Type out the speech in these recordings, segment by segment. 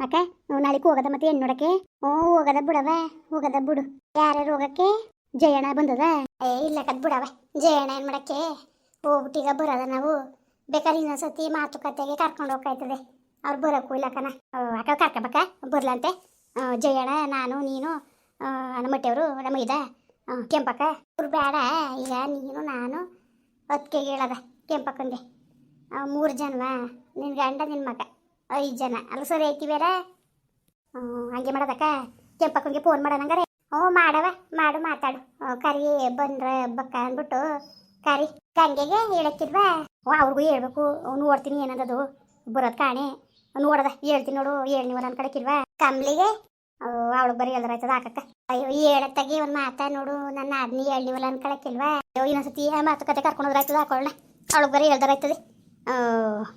ಅಕ್ಕ ನಾಳೆಗೆ ಹೋಗದ ಮತ್ತೆ ಹೆಣ್ಣು ನೋಡಕ್ಕೆ? ಓ, ಹೋಗದ ಬಿಡವ ಹೋಗದ ಬಿಡು. ಯಾರ್ಯಾರು ಹೋಗಕ್ಕೆ ಜಯಣ್ಣ ಬಂದದ? ಏ, ಇಲ್ಲ ಕದ್ ಬಿಡವ ಜಯಣ್ಣ ಏನ್ ಮಾಡಕ್ಕೆ? ಹೋಗ್ಬಿಟ್ಟೀಗ ಬರೋದ ನಾವು. ಬೇಕಾದ್ರೆ ಇನ್ನೊಂದ್ಸತಿ ಮಾತುಕತೆಗೆ ಕರ್ಕೊಂಡು ಹೋಗ್ತದೆ ಅವ್ರು ಬರೋಕ್ಕೂ ಇಲ್ಲ ಕಣ. ಅಕ್ಕ ಕರ್ಕಬಕ್ಕ ಬರ್ಲಂತೆ. ಜಯಣ ಜಯಣ್ಣ, ನಾನು, ನೀನು ನಮ್ಮ ಮಟ್ಟೆಯವರು ನಮಗಿದ ಇದ ಕೆಂಪಕ್ಕ? ಇವ್ರು ಬೇಡ, ಈಗ ನೀನು, ನಾನು, ಹೊತ್ತಿಗೆ ಹೇಳದ ಕೆಂಪಕ್ಕಂಗೆ. ಮೂರು ಜನವಾ? ನಿನ್ನ ಗಂಡ ನಿನ್ನ ಮಗ. ಐದು ಜನ. ಅಲ್ಲ ಸರಿ ಐತಿ ಹ್ಮ್, ಹಂಗೆ ಮಾಡೋದಕ್ಕ? ಕೆಂಪಕ್ಕಂಗೆ ಫೋನ್ ಮಾಡೋಣಂಗಾರೆ. ಹ್ಞೂ ಮಾಡವ. ಮಾಡು ಮಾತಾಡು. ಹ್ಞೂ, ಕರಿ ಬಂದ್ರೆ ಬಕ್ಕ ಅಂದ್ಬಿಟ್ಟು ಕರಿ. ಗಂಗೆಗೆ ಹೇಳಕ್ಕಿಲ್ವಾ ಓ ಅವ್ರಿಗೂ ಹೇಳ್ಬೇಕು. ನೋಡ್ತೀನಿ ಏನಂದದು. ಬರೋದು ಕಾಣೆ. ನೋಡದ ಹೇಳ್ತೀನಿ ನೋಡು. ಹೇಳ್ನಿ ನನ್ನ ಕಡೆಕ್ಕಿಲ್ವ ಕಮ್ಲಿಗೆ? ಅವಳು ಬರೀ ಹೇಳ್ದಾರಾಯ್ತದ ಹಾಕಕ್ಕ. ಅಯ್ಯೋ ಹೇಳತ್ತಾಗಿ ಒಂದು ಮಾತಾ ನೋಡು. ನನ್ನ ಆದ್ನಿ ಹೇಳಿವಲ್ಲ ಅನ್ಕೊಳಕ್ಕಿಲ್ವಾ ಅಯ್ಯೋ ಇನ್ನೊಂದ್ಸತಿ ಮಾತುಕತೆ ಕರ್ಕೊಂಡು ಆಯ್ತದ? ಹಾಕೊಳ್ಳೋಣ ಅವಳು ಬರೀ ಹೇಳ್ದಾರಾಯ್ತದೆ.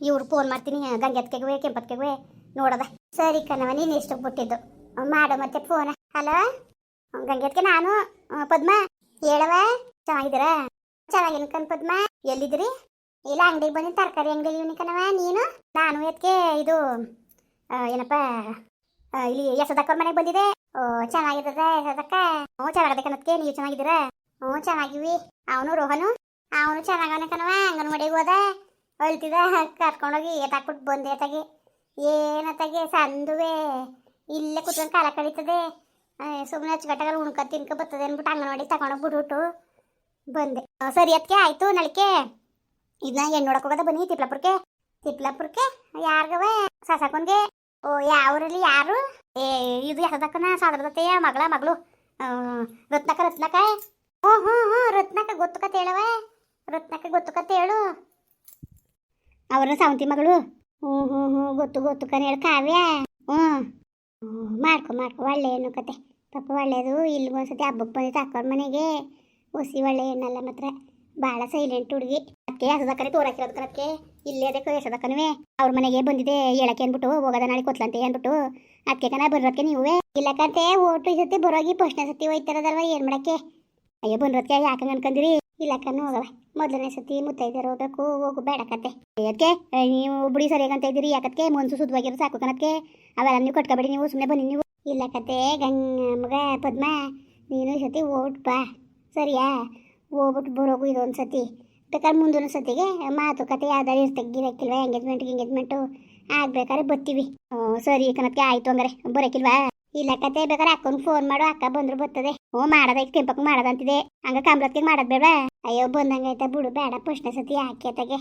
ಇವ್ರು ಫೋನ್ ಮಾಡ್ತೀನಿ ಗಂಗೆತ್ಕೆಗುವೆ ಕೆಂಪತ್ಕೆಗುವೆ ನೋಡದ. ಸರಿ ಕಣವ ನೀನು ಎಷ್ಟು ಬಿಟ್ಟಿದ್ದು ಮಾಡು ಮತ್ತೆ ಫೋನ್ ಹಲೋ ಗಂಗೆತ್ಗೆ ನಾನು ಪದ್ಮ. ಹೇಳವ ಚೆನ್ನಾಗಿದ್ದೀರಾ? ಚೆನ್ನಾಗಿನ ಕಣ್ ಪದ್ಮ? ಎಲ್ಲಿದ್ರಿ ಇಲ್ಲ, ಅಂಗಡಿಗೆ ಬಂದಿನ, ತರಕಾರಿ ಅಂಗಡಿಗೆ ಇವನಿ ಕಣವ ನೀನು? ನಾನು ಎತ್ಕೆ ಇದು ಏನಪ್ಪ ಇಲ್ಲಿ ಯಶೋದಕ್ಕವ್ರ ಮನೆಗೆ ಬಂದಿದೆ ಓ ಚೆನ್ನಾಗಿದ್ದ ಯಶೋದಕ್ಕ? ಹ್ಞೂ ಚೆನ್ನಾಗದೆ ನೀವು ಚೆನ್ನಾಗಿದ್ದೀರಾ? ಹ್ಞೂ ಚೆನ್ನಾಗಿವಿ. ಅವನು ರೋಹನು? ಅವನು ಚೆನ್ನಾಗವನೆ ಕಣವ ಅಂಗನವಾಡಿಗೆ ಹೋದ. ಅಳ್ತಿದ ಕರ್ಕೊಂಡೋಗಿ ಏತಾಕ್ಬಿಟ್ಟು ಬಂದೆ ಎತ್ತಾಗಿ ಏನತ್ತಾಗೆ ಸಂದುವೆ. ಇಲ್ಲೇ ಕುತ್ಕೊಂಡು ಕಾಲ ಕಳೀತದೆ. ಸುಮ್ಮನೆ ಅಚ್ಚುಕಟ್ಟಾಗ ಉಣ್ಕ ತಿನ್ಕ ಬರ್ತದೆ ಅಂದ್ಬಿಟ್ಟು ಅಂಗನವಾಡಿ ತಗೊಂಡೋಗಿ ಬಿಟ್ಬಿಟ್ಟು ಬಂದೆ. ಸರಿ ಅದಕ್ಕೆ ಆಯಿತು ನಳಿಕೆ. ಇದನ್ನ ಹೆಣ್ಣು ನೋಡಕ್ಕೆ ಹೋಗೋದ ಬನ್ನಿ ತಿಪ್ಲಾಪುರಕ್ಕೆ ತಿಪ್ಲಾಪುರಕ್ಕೆ ಯಾರಿಗವೆ? ಸಸಕೊಂಡ್ಗೆ ಓ ಯಾವ್ರಲ್ಲಿ ಯಾರು? ಏ, ಇದು ಯಾವ್ದಕ್ಕನ ಸಾದ್ರದತ್ತೆಯ ಮಗಳ, ಮಗಳು. ರತ್ನಕ ರತ್ನಕ ಹ್ಞೂ ಹ್ಞೂ ಹ್ಞೂ ರತ್ನಕ ಗೊತ್ತು ಕತೆ ಹೇಳವ ರತ್ನಕ ಗೊತ್ತು ಹೇಳು. ಅವರ ಸೌಂತಿ ಮಗಳು. ಹ್ಞೂ ಹ್ಞೂ ಹ್ಞೂ ಗೊತ್ತು ಗೊತ್ತು ಕನ್ ಹೇಳ, ಕಾವ್ಯ. ಹ್ಞೂ ಮಾಡ್ಕೊ ಮಾಡ್ಕೊ ಒಳ್ಳೆ ಹೆಣ್ಣು ಕತೆ. ಪಾಪ ಒಳ್ಳೆಯದು ಇಲ್ಲಿ ಒಂದ್ಸತಿ ಹಬ್ಬಕ್ಕೆ ಬಂದಿತ್ತು ಅಕ್ಕವ್ರ ಮನೆಗೆ. ಒಸಿ ಒಳ್ಳೆ ಹೆಣ್ಣಲ್ಲ ಮಾತ್ರ. ಭಾಳ ಸೈಲೆಂಟ್ ಹುಡುಗಿ. ಅದಕ್ಕೆ ಹಸದಕ್ಕನೆ ತೋರಾಕಿರೋದು ಇಲ್ಲೇ ಅದಕ್ಕೆ ಯಶದಕ್ಕನವೇ ಅವ್ರ ಮನೆಗೆ ಬಂದಿದೆ ಹೇಳಕ್ಕೆ ಅಂದ್ಬಿಟ್ಟು, ಹೋಗೋದ ನಾಳೆ ಕೊತ್ಲಂತೆ ಅಂದ್ಬಿಟ್ಟು. ಅದಕ್ಕೆ ಕಣ ಬರೋದಕ್ಕೆ ನೀವೇ. ಇಲ್ಲಕ್ಕಂತೆ ಓಟು ಈ ಸತಿ ಬರೋಗಿ ಫಸ್ಟ್ನೇ ಸತಿ ಹೋಯ್ತಾರದಲ್ವ ಏನು ಮಾಡಕ್ಕೆ? ಅಯ್ಯೋ ಬಂದ್ರದಕ್ಕೆ ಯಾಕಂಗೆ ಅನ್ಕೊಂಡಿರಿ ಕಣ್ಣು ಹೋಗವ ಮೊದಲನೇ ಸತಿ ಮುತ್ತೈದೆ ಹೋಗಬೇಕು ಹೋಗು, ಬೇಡ ಕತೆ. ಯಾಕೆ ನೀವು ಬುಡಿ ಸರಿಯಾಗಂತ ಇದ್ದೀರಿ, ಯಾಕತ್ಕೆ? ಮನ್ಸು ಸುದ್ವಾಗಿರೋ ಸಾಕು ಕಣಕ್ಕೆ ಅವೆಲ್ಲ ನೀವು ಕಟ್ಕೋಬೇಡಿ, ನೀವು ಸುಮ್ಮನೆ ಬನ್ನಿ ನೀವು. ಇಲ್ಲ ಕತೆ ಗಂಗ ಮಗ ಪದ್ಮ, ನೀನು ಈ ಸತಿ ಓಟ್ ಬಾ. ಸರಿಯಾ? ಹೋಗ್ಬಿಟ್ಟು ಬರೋಗು ಇದೊಂದು ಸತಿ. ಬೇಕಾದ್ರೆ ಮುಂದಿನ ಸತಿಗೆ ಮಾತುಕತೆ ಯಾವ್ದಾರು ಇರ್ತದೆ ಗಿರಕ್ಕಿಲ್ವಾ ಎಂಗೇಜ್ಮೆಂಟ್. ಆಗ್ಬೇಕಾದ್ರೆ ಬರ್ತೀವಿ ಸರಿ ಕಣಕ್ಕೆ ಆಯ್ತು ಅಂದರೆ ಬರೋಕಿಲ್ವಾ? ಇಲ್ಲ ಕತೆ, ಬೇಕಾದ್ರೆ ಅಕ್ಕನ ಫೋನ್ ಮಾಡು, ಅಕ್ಕ ಬಂದ್ರು ಬರ್ತದೆ. ಹ್ಞೂ ಮಾಡೋದೈತೆ ಕೆಂಪಕ್ಕೆ ಮಾಡೋದಂತಿದೆ ಹಂಗ ಕಮ್ಲತ್ಗೆ ಮಾಡೋದು ಬೇಡ ಅಯ್ಯೋ ಬಂದಂಗಾಯ್ತಾ ಬಿಡು, ಬೇಡ. ಫಸ್ಟ್ನೇ ಸತಿ ಹಾಕಿ ಅತ್ತಾಗೆ.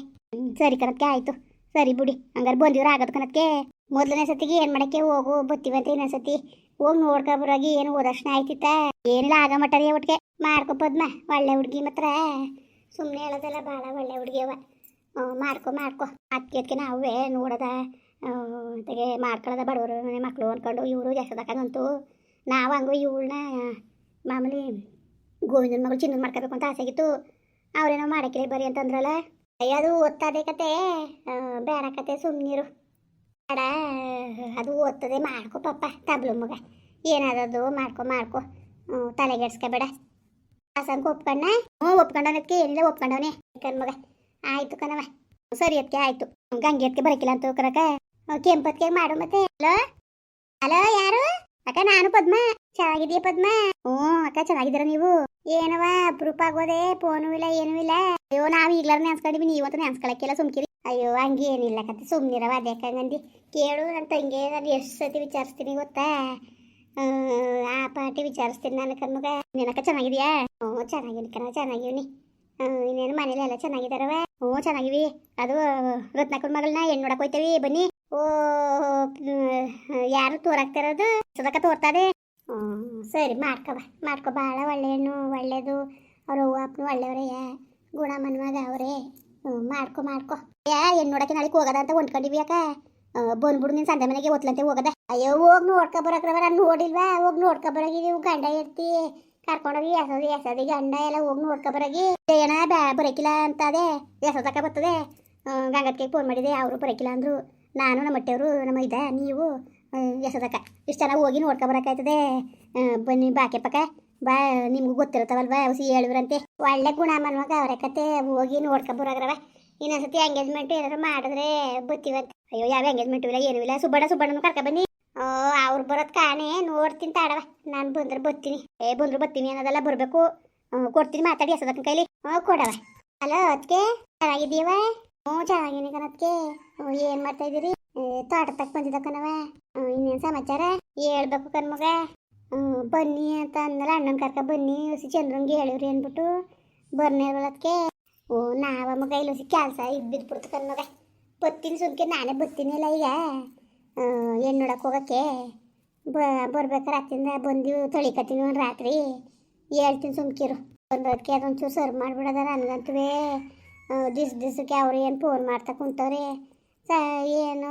ಸರಿ ಕನತ್ಗೆ, ಆಯ್ತು. ಸರಿ ಬಿಡಿ. ಹಂಗಾರೆ ಬಂದಿವ್ರು ಆಗೋದು ಕನತ್ಗೆ. ಮೊದಲನೇ ಸತಿಗೆ ಏನು ಮಾಡಕ್ಕೆ ಹೋಗು ಬತ್ತೀವಂತ ಇನ್ನೊಂದು ಸತಿ. ಹೋಗಿ ನೋಡ್ಕೊಬರಾಗಿ ಏನು ಓದಕ್ಷಣ ಆಯ್ತಿತ್ತ ಏನಿಲ್ಲ, ಆಗ ಮಟ್ಟರಿ ಒಟ್ಟಿಗೆ ಮಾಡ್ಕೊ ಪದ್ಮ, ಒಳ್ಳೆ ಹುಡುಗಿ ಮಾತ್ರ. ಸುಮ್ಮನೆ ಹೇಳೋದಲ್ಲ ಭಾಳ ಒಳ್ಳೆ ಹುಡುಗಿ ಅವ. ಹ್ಞೂ ಮಾಡ್ಕೊ ಮಾಡ್ಕೊ. ಅದಕ್ಕೆ ಅದಕ್ಕೆ ನಾವೇ ನೋಡೋದ ತೆಗೆ ಮಾಡ್ಕೊಳ್ಳೋದ ಬಡವರು ಮನೆ ಮಕ್ಕಳು ಅಂದ್ಕೊಂಡು ಇವರು ಯಶೋದಕ್ಕಂತೂ ನಾವು ಹಂಗು ಇವಳನ್ನ ಮಾಮೂಲಿ ಗೋವಿಂದನ ಮಗಳು ಚಿನ್ನದ ಮಾಡ್ಕೋಬೇಕು ಅಂತ ಆಸೆಗಿತ್ತು ಅವ್ರೇನೋ ಮಾಡಕ್ಕಿಲ್ಲ ಬರೀ ಅಂತಂದ್ರಲ್ಲ. ಅಯ್ಯ, ಅದು ಓದ್ತದೆ ಕತೆ. ಬೇಡ ಕತೆ ಸುಮ್ಮನಿರು ಬೇಡ, ಅದು ಓದ್ತದೆ ಮಾಡ್ಕೊ ಪಾಪ, ತಬ್ಲು ಮಗ. ಏನಾದದು ಮಾಡ್ಕೊ ಮಾಡ್ಕೊ. ತಲೆಗೆಡ್ಸ್ಕೊಬೇಡ. ಹಾಸಂಗೆ ಒಪ್ಕೊಂಡ? ಹ್ಞೂ ಒಪ್ಕೊಂಡವನಕ್ಕೆ ಏನಿಲ್ಲ, ಒಪ್ಕೊಂಡವನೇ. ಕಣ್ ಮಗ. ಆಯ್ತು ಕಣವ ಸರಿ ಅದಕ್ಕೆ ಆಯ್ತು. ಗಂಗೆ ಅದಕ್ಕೆ ಬರಕಿಲ್ಲ ಅಂತ ಕರಕ ಕೆಂಪತ್ಗೆ ಮಾಡು ಮತ್ತೆ. ಹಲೋ? ಹಲೋ, ಯಾರು? ಅಕ್ಕ, ನಾನು ಪದ್ಮ. ಚೆನ್ನಾಗಿದೀಯ ಪದ್ಮ? ಹ್ಞೂ ಅಕ್ಕ ಚೆನ್ನಾಗಿದ್ದೀರ ನೀವು? ಏನವ ಅಪರೂಪ ಆಗೋದೆ ಫೋನು ಇಲ್ಲ ಏನೂ ಇಲ್ಲ. ಅಯ್ಯೋ ನಾವು ಈಗ್ಲಾರ ನೆನ್ಸ್ಕೊಂಡಿವಿ ನೀವು ಅಂತ ನೆನ್ಸ್ಕೊಳಕ್ಕೆಲ್ಲ ಸುಮ್ಕಿರಿ. ಅಯ್ಯೋ ಹಂಗೆ ಏನಿಲ್ಲ ಕತೆ ಸುಮ್ಮನಿರವ ಅದೇಕಂಗಂದು ಕೇಳು ನನ್ನ ತಂಗಿ ನಾನು ಎಷ್ಟು ಸತಿ ವಿಚಾರಿಸ್ತೀನಿ ಗೊತ್ತಾ? ಆ, ಪಾಟಿ ವಿಚಾರಿಸ್ತೀನಿ ನಾನು ಕಣ್ಮಗ ನಿನಕ ಚೆನ್ನಾಗಿದ್ಯಾ? ಹ್ಞೂ ಚೆನ್ನಾಗಿನಿ ಕಣ ಚೆನ್ನಾಗಿವ್ನಿ ಇನ್ನೇನು ಮನೇಲಿ ಎಲ್ಲ ಚೆನ್ನಾಗಿದಾರವ ಹ್ಞೂ ಚೆನ್ನಾಗಿವಿ. ಅದು ರತ್ನಾಕುಳ ಮಗಳನ್ನ ಹೆಣ್ಣು ನೋಡಕ್ ಹೋಯ್ತೇವಿ ಬನ್ನಿ. ಓ ಯಾರು ತೋರಾಕ್ತಿರೋದು ಸದಕ ತೋರ್ತಾರೆ ಸರಿ ಮಾಡ್ಕೊಬ ಮಾಡ್ಕೊ ಭಾಳ ಒಳ್ಳೆ ಒಳ್ಳೆಯದು ಅವ್ರ ಅವ್ವ ಅಪ್ಪನು ಒಳ್ಳೆಯವರೇ. ಗುಣ ಮನ್ವಾಗ ಅವರೇ. ಹ್ಞೂ ಮಾಡ್ಕೊ ಮಾಡ್ಕೊ. ಯಾ ಏನು ನೋಡಕ್ಕೆ ನಾಳೆ ಹೋಗದ ಅಂತ ಹೊಂಟ್ಕೊಂಡಿವಿ ಯಾಕ? ಬಂದ್ಬಿಡು ನೀನು ಸಂಜೆ ಮನೆಗೆ ಓದ್ಲಂತೆ ಹೋಗದ? ಅಯ್ಯೋ, ಹೋಗಿ ನೋಡ್ಕೊ ಬರಕ್ರವ ನಾನು ನೋಡಿಲ್ವಾ? ಹೋಗಿ ನೋಡ್ಕೊ ಬರಗಿ ನೀವು ಗಂಡ ಇರ್ತಿ ಕರ್ಕೊಂಡೋಗಿ ಎಸೋದು ಎಸದಿ ಗಂಡ ಎಲ್ಲ ಹೋಗಿ ನೋಡ್ಕೊ ಬರಗಿ. ಏನ ಬ್ಯಾ, ಬರಕಿಲ್ಲ ಅಂತ ಅದೇ ಎಸದಕ್ಕ ಬರ್ತದೆ. ಗಂಗತ್ಗೆ ಫೋನ್ ಮಾಡಿದೆ, ಅವರು ಬರಕಿಲ್ಲ ಅಂದರು. ನಾನು ನಮ್ಮ ಅಟ್ಟೆಯವರು ನಮ್ಮ ಇದ, ನೀವು. ಎಸದಕ್ಕ ಇಷ್ಟು ಚೆನ್ನಾಗಿ ಹೋಗಿ ನೋಡ್ಕೊ ಬರಕಾಯ್ತದೆ. ಆ, ಬನ್ನಿ ಬಾಕಿ ಪಕ್ಕ. ಬಾ ನಿಮ್ಗೂ ಬಾ ಅವಸಿ ಹೇಳಿವ್ರಂತೆ. ಒಳ್ಳೆ ಗುಣ ಮನ್ವಾಗ ಅವರ ಕತೆ. ಹೋಗಿ ನೋಡ್ಕೊ ಬರೋಗ್ರವ. ಇನ್ನೊಂದ್ಸತಿ ಎಂಗೇಜ್ಮೆಂಟ್ ಏನಾದ್ರು ಮಾಡಿದ್ರೆ ಬತ್ತೀವಂತ. ಅಯ್ಯೋ ಯಾವ ಎಂಗೇಜ್ಮೆಂಟ್ ಇಲ್ಲ ಏನೂ ಇಲ್ಲ. ಸುಬ್ಬಣ್ಣ ಸುಬ್ಬಣ್ಣನು ಕರ್ಕ ಬನ್ನಿ. ಓ ಅವ್ರು ಬರೋದ್ ಕಾಣೆ. ನೋಡ್ತೀನಿ ತಾಡವ ನಾನು ಬಂದ್ರೆ ಬರ್ತೀನಿ ಏ ಬಂದ್ರು ಬತ್ತೀನಿ ಅನ್ನೋದೆಲ್ಲ ಬರಬೇಕು. ಕೊಡ್ತೀನಿ ಮಾತಾಡಿ ಎಸದಕ್ಕ ಕೈಲಿ. ಹ್ಞೂ ಕೊಡವ ಹಲೋ ಅದಕ್ಕೆ ಚೆನ್ನಾಗಿದ್ದೀವ ಹ್ಞೂ ಚೆನ್ನಾಗಿನಿ ಕಣಕ್ಕೆ ಏನು ಮಾಡ್ತಾ ಇದ್ದೀರಿ? ತೋಟ ತಕ್ಕ ಬಂದಿದ್ದ ಕಣವ ಇನ್ನೇನು ಸಮಾಚಾರ? ಹೇಳ್ಬೇಕು ಕಣ್ಮಗ. ಬನ್ನಿ ಅಂತ ಅಂದಲ್ಲ ಅಣ್ಣನ ಕರ್ಕ ಬನ್ನಿ ಹೊಸಿ ಚಂದ್ರಂಗೆ ಹೇಳಿವ್ರಿ ಅಂದ್ಬಿಟ್ಟು ಬರ್ನೇವಳತ್ಗೆ ಓ, ನಾವ ಮಗ ಇಲ್ಲಿ ಹೊಸಿ ಕೆಲಸ ಇದ್ದು ಬಿದ್ಬಿಡ್ತು ಕಣ್ಮಗ. ಬತ್ತೀನಿ ಸುಮ್ಕೆ, ನಾನೇ ಬತ್ತೀನಿ ಇಲ್ಲ ಈಗ. ಏನು ನೋಡಕ್ಕೆ ಹೋಗಕ್ಕೆ? ಬ, ಬರ್ಬೇಕು ಅತ್ತಿಂದ ಬಂದು ತೊಳಿಕತ್ತೀನಿ ಒಂದು ರಾತ್ರಿ. ಹೇಳ್ತೀನಿ ಸುಮ್ಕಿರು. ಬಂದೋದಕ್ಕೆ ಅದೊಂಚೂರು ಸರ್ವ್ ಮಾಡಿಬಿಡೋದ ನನಗಂತೂ ದಿವ್ಸ ದಿವ್ಸಕ್ಕೆ ಅವ್ರು ಏನು ಫೋನ್ ಮಾಡ್ತಾ ಕುಂತವ್ರೆ. ಸ, ಏನು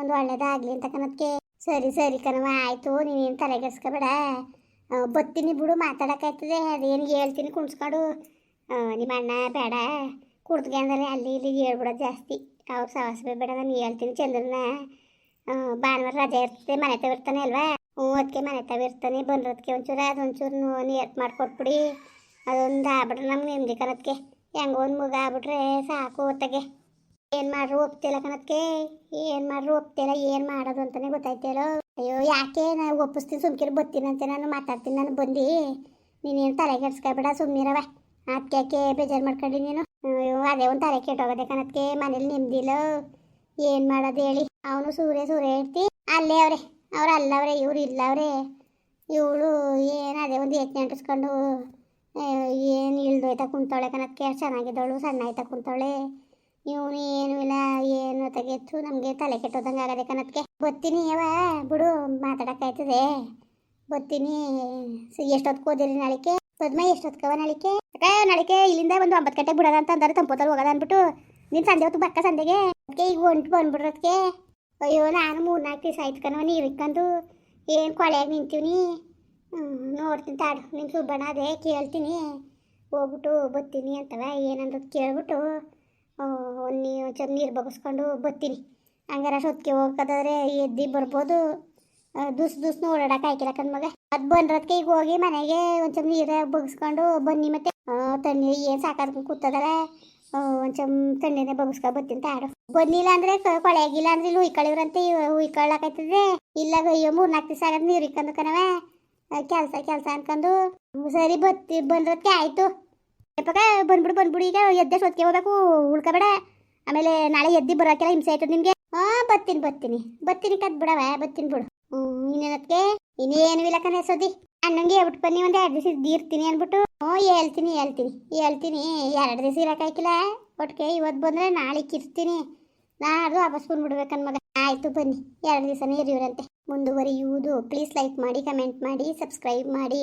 ಒಂದು ಒಳ್ಳೇದಾಗ್ಲಿ ಅಂತ ಕಣಕ್ಕೆ ಸರಿ ಸರಿ ಕಣವ ಆಯಿತು, ನೀನೇನು ತಲೆಗೆಡ್ಸ್ಕೊಬೇಡ. ಬತ್ತೀನಿ ಬಿಡು ಮಾತಾಡೋಕ್ಕಾಯ್ತದೆ ಅದೇನು ಹೇಳ್ತೀನಿ ಕುಣ್ಸ್ಕೊಂಡು. ನಿಮ್ಮ ಅಣ್ಣ ಬೇಡ. ಕುಡ್ದ್ಗೆ ಅಲ್ಲಿ ಇಲ್ಲಿ ಹೇಳ್ಬಿಡೋದು ಜಾಸ್ತಿ. ಅವ್ರು ಸವಾಸ ಬೇಡ, ನಾನು ಹೇಳ್ತೀನಿ ಚಂದ್ರನ ಭಾನುವಾರ ರಜೆ ಇರ್ತದೆ, ಮನೆ ತವ ಇರ್ತಾನೆ ಅಲ್ವಾ? ಹ್ಞೂ ಅದಕ್ಕೆ ಮನೆ ತವ ಇರ್ತಾನೆ. ಬಂದ್ರದಕ್ಕೆ ಒಂಚೂರು, ಅದೊಂಚೂರು ನೀರು ಮಾಡ್ಕೊಟ್ಬಿಡಿ. ಅದೊಂದು ಆಗ್ಬಿಟ್ರೆ ನಮ್ಗೆ ನೆಮ್ಮದಿ ಕಣದಕ್ಕೆ ಹೆಂಗೋ ಒಂದು ಮುಗ ಆಗ್ಬಿಟ್ರೆ ಸಾಕು ಹೊತ್ತಗೆ ಏನು ಮಾಡ್ರು ಒಪ್ತಿಲ್ಲ ಕಣಕ್ಕೆ ಏನ್ ಮಾಡ್ರು ಒಪ್ತಿಲ್ಲ ಏನು ಮಾಡೋದು ಅಂತಲೇ ಗೊತ್ತಾಯ್ತಿಲ್ಲೋ ಅಯ್ಯೋ, ಯಾಕೆ? ನಾನು ಒಪ್ಪಿಸ್ತೀನಿ, ಸುಮ್ಕಿರು ಅಂತ, ನಾನು ಮಾತಾಡ್ತೀನಿ, ನಾನು ಬಂದು. ನೀನೇನು ತಲೆ ಕೆಡ್ಸ್ಕೊಬೇಡ ಸುಮ್ಮನಿರವ ಅದಕ್ಕೆ ಯಾಕೆ ಬೇಜಾರು ಮಾಡ್ಕೊಂಡು ನೀನು? ಅಯ್ಯೋ, ಅದೇ ಒಂದು ತಲೆ ಕೆಟ್ಟೋಗದೆ ಕಣಕ್ಕೆ ಮನೇಲಿ ನೆಮ್ಮದಿಲ್ಲ ಏನು ಮಾಡೋದು ಹೇಳಿ? ಅವನು ಸೂರ್ಯ ಸೂರ್ಯ ಹೇಳ್ತಿ ಅಲ್ಲೇ ಅವ್ರೆ, ಅವ್ರು ಅಲ್ಲವ್ರೆ ಇವ್ರು ಇಲ್ಲವ್ರೆ ಇವಳು ಏನು ಅದೇ ಒಂದು ಯತ್ನೆ ಅಂಟಿಸ್ಕೊಂಡು ಏನು ಇಳ್ದೋಯ್ತಾ ಕುಂತಾಳೆ ಕಣಕ್ಕೆ ಚೆನ್ನಾಗಿದ್ದವಳು ಸಣ್ಣ ಆಯ್ತಾ ಕುಂತವಳೆ. ಇವನು ಏನು ಇಲ್ಲ, ಏನು ತೆಗೆತ್ತು ನಮಗೆ ತಲೆ ಕೆಟ್ಟೋದಂಗೆ ಆಗದೆ ಕಣಕ್ಕೆ ಬತ್ತೀನಿ ಯವ ಬಿಡು ಮಾತಾಡೋಕ್ಕಾಯ್ತದೆ ಬತ್ತೀನಿ. ಎಷ್ಟೊತ್ತು ಓದಿರಿ ನಾಳಿಕೆ? ಪದ್ಮ ಎಷ್ಟೊತ್ಕವ ನಾಳಿಕೆ? ಅಕ್ಕ, ನಾಳಿಕೆ ಇಲ್ಲಿಂದ ಒಂದು ಒಂಬತ್ತು ಗಂಟೆಗೆ ಬಿಡೋದ ಅಂತ ಅಂದ್ರೆ. ತಂಪೋತಲ್ಲಿ ಹೋಗೋದ ಅಂದ್ಬಿಟ್ಟು. ನೀನು ಸಂಜೆ ಹೊತ್ತು ಬಕ್ಕ ಸಂಜೆಗೆ ಅದಕ್ಕೆ ಈಗ ಒಂಟು ಬಂದ್ಬಿಡ್ರದಕ್ಕೆ ಅಯ್ಯೋ, ನಾನು ಮೂರ್ನಾಲ್ಕು ದಿವಸ ಆಯ್ತು ಕಣವ ನೀರು ಇಕ್ಕಂದು ಏನು ಕೊಳೆಯಾಗಿ ನಿಂತೀವಿ ನೋಡ್ತೀನಿ ತಾಡು. ನಿನ್ನ ಸುಬ್ಬಣ್ಣ ಅದೇ ಕೇಳ್ತೀನಿ. ಹೋಗ್ಬಿಟ್ಟು ಬತ್ತೀನಿ ಅಂತವ ಏನಂದ್ ಕೇಳ್ಬಿಟ್ಟು ನೀ ಒಂಚೂರು ನೀರು ಬಗ್ಸ್ಕೊಂಡು ಬತ್ತೀನಿ ಹಂಗಾರ ಅಷ್ಟೊತ್ತಿಗೆ ಹೋಗೋದಾದ್ರೆ ಎದ್ದು ಬರ್ಬೋದು. ದುಸ್ ದುಸ್ ಓಡಾಡಕ್ಕೆ ಹಾಕಿಲ್ಲ ಕಣ್ ಮಗ. ಅದು ಬಂದ್ರದ್ಕೆ ಈಗ ಹೋಗಿ ಮನೆಗೆ ಒಂಚೂರು ನೀರು ಬಗ್ಸ್ಕೊಂಡು ಬನ್ನಿ ಮತ್ತೆ. ತಣ್ಣಿ ಏನು ಸಾಕಾದ ಕೂತದಲ್ಲ. ಒಂಚೂರು ತಣ್ಣೀರೇ ಬಗ್ಸ್ಕೊ ಬತ್ತೀನಿ ತಾಡು. ಬಂದಿಲ್ಲ ಅಂದ್ರೆ ಕೊಳೆಯಾಗಿಲ್ಲ ಅಂದ್ರೆ ಇಲ್ಲಿ ಉಯ್ಕೊಳ್ಳಿವ್ರಂತೆ ಉಯ್ಕೊಳ್ಳಾಕೈತದೆ ಇಲ್ಲ ಅಯ್ಯೋ ಮೂರ್ನಾಲ್ಕು ದಿವಸ ಆಗದ್ ನೀರು ಇಕ್ಕಂದು ಕಣವ. ಕೆಲಸ ಕೆಲಸ ಅನ್ಕೊಂಡು ಸರಿ ಬತ್ತಿ, ಬಂದ್ರದ್ಕೆ ಆಯ್ತು. ಯಪ್ಪಗ ಬಂದ್ಬಿಡು ಬಂದ್ಬಿಡು. ಈಗ ಎದ್ದೆ ಸೊತ್ಕೆ ಹೋಗ್ಬೇಕು, ಉಳ್ಕೊಬೇಡ. ಆಮೇಲೆ ನಾಳೆ ಎದ್ದಿ ಬರೋಕೆಲ್ಲ ಹಿಂಸೆ ಆಯ್ತದ ನಿಮ್ಗೆ. ಹಾ ಬತ್ತೀನಿ ಬತ್ತೀನಿ. ಬತ್ತೀನಿ ಕದ್ ಬಿಡವ, ಬತ್ತೀನಿ ಬಿಡು. ಹ್ಮ್ ಇನ್ನೇನತ್ಗೆ? ಇನ್ನೇನು ಇಲ್ಲ ಕಣ ಸೋದಿ. ಅಣ್ಣಂಗೆ ಹೇಳ್ಬಿಟ್ಟು ಬನ್ನಿ, ಒಂದು ಎರಡು ದಿವಸ ಇರ್ತೀನಿ ಅಂದ್ಬಿಟ್ಟು ಹ್ಞೂ, ಹೇಳ್ತೀನಿ ಹೇಳ್ತೀನಿ ಹೇಳ್ತೀನಿ. ಎರಡು ದಿವಸ ಇರೋಕ್ಕಾಯ್ಕಿಲ್ಲ ಒಟ್ಟಿಗೆ ಇವತ್ತು ಬಂದರೆ ನಾಳೆ ಇರ್ತೀನಿ. ನಾಡ್ದು ವಾಪಸ್ ಬಂದ್ಬಿಡ್ಬೇಕನ್ ಮಗ. ಆಯಿತು, ಬನ್ನಿ. ಎರಡು ದಿವಸನೇ ಇರಿವ್ರಂತೆ ಮುಂದುವರಿಯುವುದು. ಪ್ಲೀಸ್ ಲೈಕ್ ಮಾಡಿ ಕಮೆಂಟ್ ಮಾಡಿ ಸಬ್ಸ್ಕ್ರೈಬ್ ಮಾಡಿ.